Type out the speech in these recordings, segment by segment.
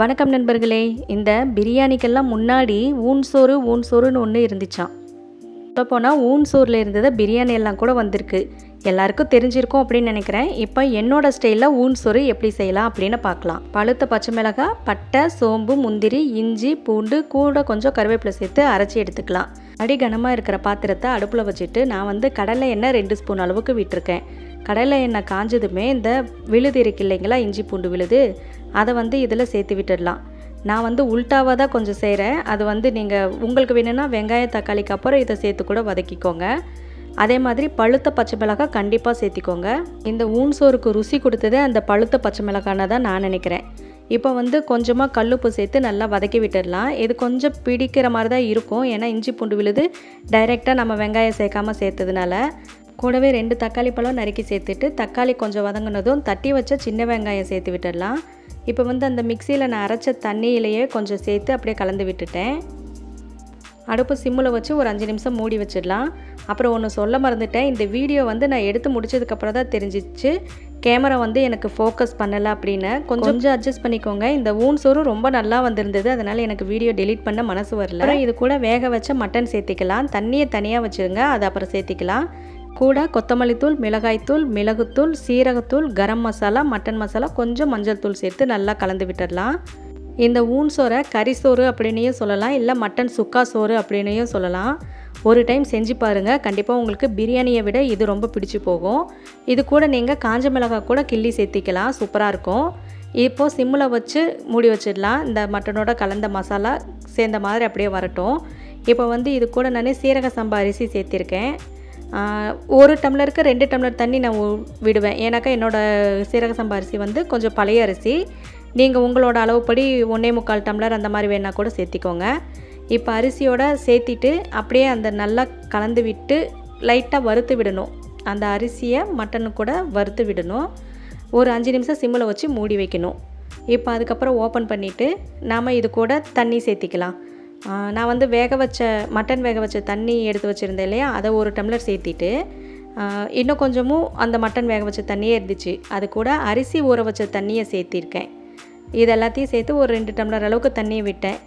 வணக்கம் நண்பர்களே. இந்த பிரியாணிக்கெல்லாம் முன்னாடி ஊன் சோறு ஊன் சோறுன்னு ஒன்று இருந்துச்சாம். சொல்லப்போனால் ஊன் சோறில் இருந்தது பிரியாணி எல்லாம் கூட வந்திருக்கு. எல்லாருக்கும் தெரிஞ்சிருக்கும் அப்படின்னு நினைக்கிறேன். இப்போ என்னோட ஸ்டைலில் ஊன் சோறு எப்படி செய்யலாம் அப்படின்னு பார்க்கலாம். பழுத்த பச்சை மிளகாய் பட்டை சோம்பு முந்திரி இஞ்சி பூண்டு கூட கொஞ்சம் கருவேப்பிலை சேர்த்து அரைச்சி எடுத்துக்கலாம். அடி கனமாக இருக்கிற பாத்திரத்தை அடுப்பில் வச்சுட்டு நான் வந்து கடலை எண்ணெய் ரெண்டு ஸ்பூன் அளவுக்கு விட்டிருக்கேன். கடலை எண்ணெய் காஞ்சதுமே இந்த விழுது இருக்கு இல்லைங்களா? இஞ்சி பூண்டு விழுது. அதை வந்து இதில் சேர்த்து விட்டுடலாம். நான் வந்து உல்ட்டாவாக தான் கொஞ்சம் செய்கிறேன். அது வந்து நீங்கள் உங்களுக்கு வேணும்னா வெங்காய தக்காளிக்கு அப்புறம் இதை சேர்த்து கூட வதக்கிக்கோங்க. அதே மாதிரி பழுத்த பச்சை மிளகாய் கண்டிப்பாக சேர்த்திக்கோங்க. இந்த ஊன் சோறுக்கு ருசி கொடுத்ததே அந்த பழுத்த பச்சை மிளகான தான் நான் நினைக்கிறேன். இப்போ வந்து கொஞ்சமாக கல்லுப்பு சேர்த்து நல்லா வதக்கி விட்டுடலாம். இது கொஞ்சம் பிடிக்கிற மாதிரி தான் இருக்கும். ஏன்னா இஞ்சி பூண்டு விழுது டைரெக்டாக நம்ம வெங்காயம் சேர்க்காமல் சேர்த்ததுனால. கூடவே ரெண்டு தக்காளி பழம் நறுக்கி சேர்த்துட்டு தக்காளி கொஞ்சம் வதங்கினதும் தட்டி வச்ச சின்ன வெங்காயம் சேர்த்து விட்டுடலாம். இப்போ வந்து அந்த மிக்சியில் நான் அரைச்ச தண்ணியிலையே கொஞ்சம் சேர்த்து அப்படியே கலந்து விட்டுட்டேன். அடுப்பு சிம்மில் வச்சு ஒரு அஞ்சு நிமிஷம் மூடி வச்சிடலாம். அப்புறம் ஒன்று சொல்ல மறந்துட்டேன். இந்த வீடியோ வந்து நான் எடுத்து முடிச்சதுக்கப்புறம் தான் தெரிஞ்சிச்சு. கேமரா வந்து எனக்கு ஃபோக்கஸ் பண்ணலை அப்படின்னு. கொஞ்சம் கொஞ்சம் அட்ஜஸ்ட் பண்ணிக்கோங்க. இந்த ஊன் சோறு ரொம்ப நல்லா வந்திருந்தது. அதனால் எனக்கு வீடியோ டெலீட் பண்ண மனசு வரல. அப்புறம் இது கூட வேக வச்ச மட்டன் சேர்த்திக்கலாம். தண்ணியை தனியாக வச்சுருங்க. அதை அப்புறம் சேர்த்திக்கலாம். கூட கொத்தமல்லி தூள் மிளகாய்த்தூள் மிளகுத்தூள் சீரகத்தூள் கரம் மசாலா மட்டன் மசாலா கொஞ்சம் மஞ்சள் தூள் சேர்த்து நல்லா கலந்து விட்டுடலாம். இந்த ஊன் சோறை கறி சோறு அப்படின்னையும் சொல்லலாம் இல்லை மட்டன் சுக்கா சோறு அப்படின்னையும் சொல்லலாம். ஒரு டைம் செஞ்சு பாருங்கள் கண்டிப்பாக உங்களுக்கு பிரியாணியை விட இது ரொம்ப பிடிச்சி போகும். இது கூட நீங்கள் காஞ்ச மிளகாய் கூட கிள்ளி சேர்த்திக்கலாம். சூப்பராக இருக்கும். இப்போது சிம்மில் வச்சு மூடி வச்சிடலாம். இந்த மட்டனோட கலந்த மசாலா சேர்ந்த மாதிரி அப்படியே வரட்டும். இப்போ வந்து இது கூட நான் சீரக சம்பா அரிசி சேர்த்திருக்கேன். ஒரு டம்ளருக்கு ரெண்டு டம்ளர் தண்ணி நான் விடுவேன். ஏன்னாக்கா என்னோடய சீரக சம்பா அரிசி வந்து கொஞ்சம் பழைய அரிசி. நீங்கள் உங்களோட அளவுப்படி ஒன்றே முக்கால் டம்ளர் அந்த மாதிரி வேணால் கூட சேர்த்திக்கோங்க. இப்போ அரிசியோட சேர்த்திட்டு அப்படியே அந்த நல்லா கலந்து விட்டு லைட்டாக வறுத்து விடணும். அந்த அரிசியை மட்டனு கூட வறுத்து விடணும். ஒரு அஞ்சு நிமிஷம் சிம்மில் வச்சு மூடி வைக்கணும். இப்போ அதுக்கப்புறம் ஓப்பன் பண்ணிவிட்டு நாம் இது கூட தண்ணி சேர்த்திக்கலாம். நான் வந்து வேக வச்ச மட்டன் வேக வச்ச தண்ணி எடுத்து வச்சுருந்தேன் இல்லையா? அதை ஒரு டம்ளர் சேர்த்திட்டு இன்னும் கொஞ்சமும் அந்த மட்டன் வேக வச்ச தண்ணியே இருந்துச்சு. அது கூட அரிசி ஊற வச்ச தண்ணியை சேர்த்திருக்கேன். இது எல்லாத்தையும் சேர்த்து ஒரு ரெண்டு டம்ளர் அளவுக்கு தண்ணியை விட்டேன்.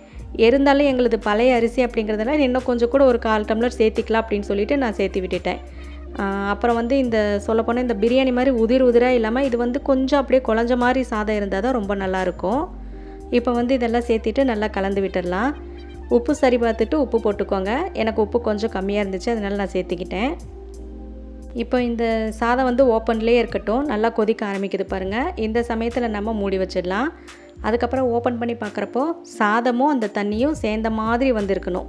இருந்தாலும் எங்களது பழைய அரிசி அப்படிங்கிறதுனால இன்னும் கொஞ்சம் கூட ஒரு கால் டம்ளர் சேர்த்திக்கலாம் அப்படின்னு சொல்லிட்டு நான் சேர்த்து விட்டுட்டேன். அப்புறம் வந்து இந்த சொல்லப்போனால் இந்த பிரியாணி மாதிரி உதிர் உதிராக இல்லாமல் இது வந்து கொஞ்சம் அப்படியே குழஞ்ச மாதிரி சாதம் இருந்தால் தான் ரொம்ப நல்லாயிருக்கும் இப்போ வந்து இதெல்லாம் சேர்த்திட்டு நல்லா கலந்து விட்டுடலாம். உப்பு சரி பார்த்துட்டு உப்பு போட்டுக்கோங்க. எனக்கு உப்பு கொஞ்சம் கம்மியாக இருந்துச்சு அதனால் நான் சேர்த்துக்கிட்டேன். இப்போ இந்த சாதம் வந்து ஓப்பன்லேயே இருக்கட்டும். நல்லா கொதிக்க ஆரம்பிக்குது பாருங்கள் இந்த சமயத்தில் நம்ம மூடி வச்சிடலாம். அதுக்கப்புறம் ஓப்பன் பண்ணி பார்க்குறப்போ சாதமும் அந்த தண்ணியும் சேர்ந்த மாதிரி வந்திருக்கணும்.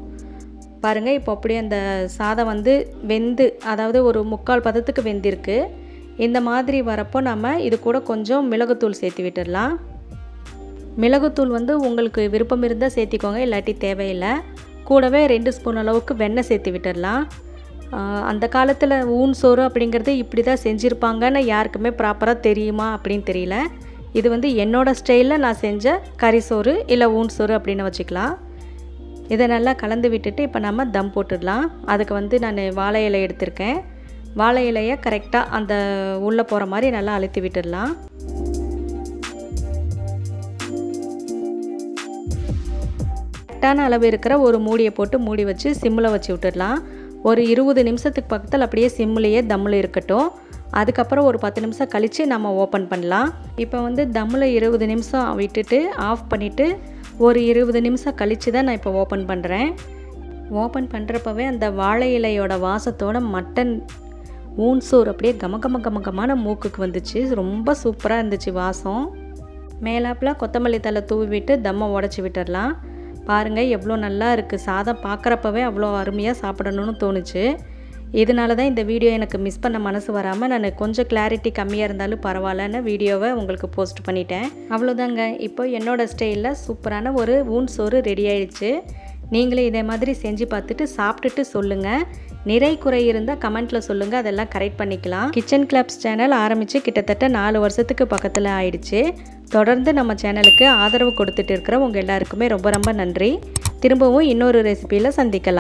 பாருங்கள் இப்போ அப்படியே அந்த சாதம் வந்து வெந்து அதாவது ஒரு முக்கால் பதத்துக்கு வெந்திருக்கு. இந்த மாதிரி வரப்போ நம்ம இது கூட கொஞ்சம் மிளகுத்தூள் சேர்த்து விட்டுடலாம். மிளகுத்தூள் வந்து உங்களுக்கு விருப்பம் இருந்தால் சேர்த்திக்கோங்க இல்லாட்டி தேவையில்லை. கூடவே ரெண்டு ஸ்பூன் அளவுக்கு வெண்ணெய் சேர்த்து விட்டுடலாம் அந்த காலத்தில் ஊன் சோறு அப்படிங்கிறது இப்படி தான் செஞ்சுருப்பாங்கன்னு யாருக்குமே ப்ராப்பராக தெரியுமா அப்படின்னு தெரியல. இது வந்து என்னோடய ஸ்டைலில் நான் செஞ்ச கறி சோறு இல்லை ஊன் சோறு அப்படின்னு வச்சுக்கலாம். இதை நல்லா கலந்து விட்டுட்டு இப்போ நம்ம தம் போட்டுடலாம். அதுக்கு வந்து நான் வாழை இலை எடுத்திருக்கேன். வாழை இலையை கரெக்டாக அந்த உள்ளே போகிற மாதிரி நல்லா அழுத்தி விட்டுடலாம். கரெக்டான அளவு இருக்கிற ஒரு மூடியை போட்டு மூடி வச்சு சிம்மில் வச்சு விட்டுடலாம். ஒரு இருபது நிமிஷத்துக்கு பக்கத்தில் அப்படியே சிம்மிலேயே தம்மில் இருக்கட்டும். அதுக்கப்புறம் ஒரு பத்து நிமிஷம் கழித்து நம்ம ஓப்பன் பண்ணலாம். இப்போ வந்து தம்மில் இருபது நிமிஷம் விட்டுட்டு ஆஃப் பண்ணிவிட்டு ஒரு இருபது நிமிஷம் கழித்து தான் நான் இப்போ ஓப்பன் பண்ணுறேன் ஓப்பன் பண்ணுறப்பவே அந்த வாழை இலையோட வாசத்தோட மட்டன் ஊன் அப்படியே கம கம கமகமான மூக்குக்கு வந்துச்சு. ரொம்ப சூப்பராக இருந்துச்சு வாசம். மேலாப்பில் கொத்தமல்லி தலை தூவி விட்டு தம்மை உடச்சி விட்டுடலாம். பாருங்கள் எவ்வளோ நல்லா இருக்குது சாதம் பார்க்குறப்பவே அவ்வளோ அருமையாக சாப்பிடணும்னு தோணுச்சு. இதனால தான் இந்த வீடியோ எனக்கு மிஸ் பண்ண மனசு வராமல் நான் கொஞ்சம் கிளாரிட்டி கம்மியாக இருந்தாலும் பரவாயில்லன்னு வீடியோவை உங்களுக்கு போஸ்ட் பண்ணிட்டேன். அவ்வளோதாங்க. இப்போ என்னோடய ஸ்டைலில் சூப்பரான ஒரு ஊன் சோறு ரெடி ஆயிடுச்சு. நீங்களே இதே மாதிரி செஞ்சு பார்த்துட்டு சாப்பிட்டுட்டு சொல்லுங்கள் நிறை குறை இருந்தால் கமெண்ட்டில் சொல்லுங்கள் அதெல்லாம் கரெக்ட் பண்ணிக்கலாம். கிச்சன் கிளப்ஸ் சேனல் ஆரம்பித்து கிட்டத்தட்ட நாலு வருஷத்துக்கு பக்கத்தில் ஆயிடுச்சு. தொடர்ந்து நம்ம சேனலுக்கு ஆதரவு கொடுத்துட்டு இருக்கிற உங்கள் எல்லாருக்குமே ரொம்ப ரொம்ப நன்றி. திரும்பவும் இன்னொரு ரெசிபியில் சந்திக்கலாம்.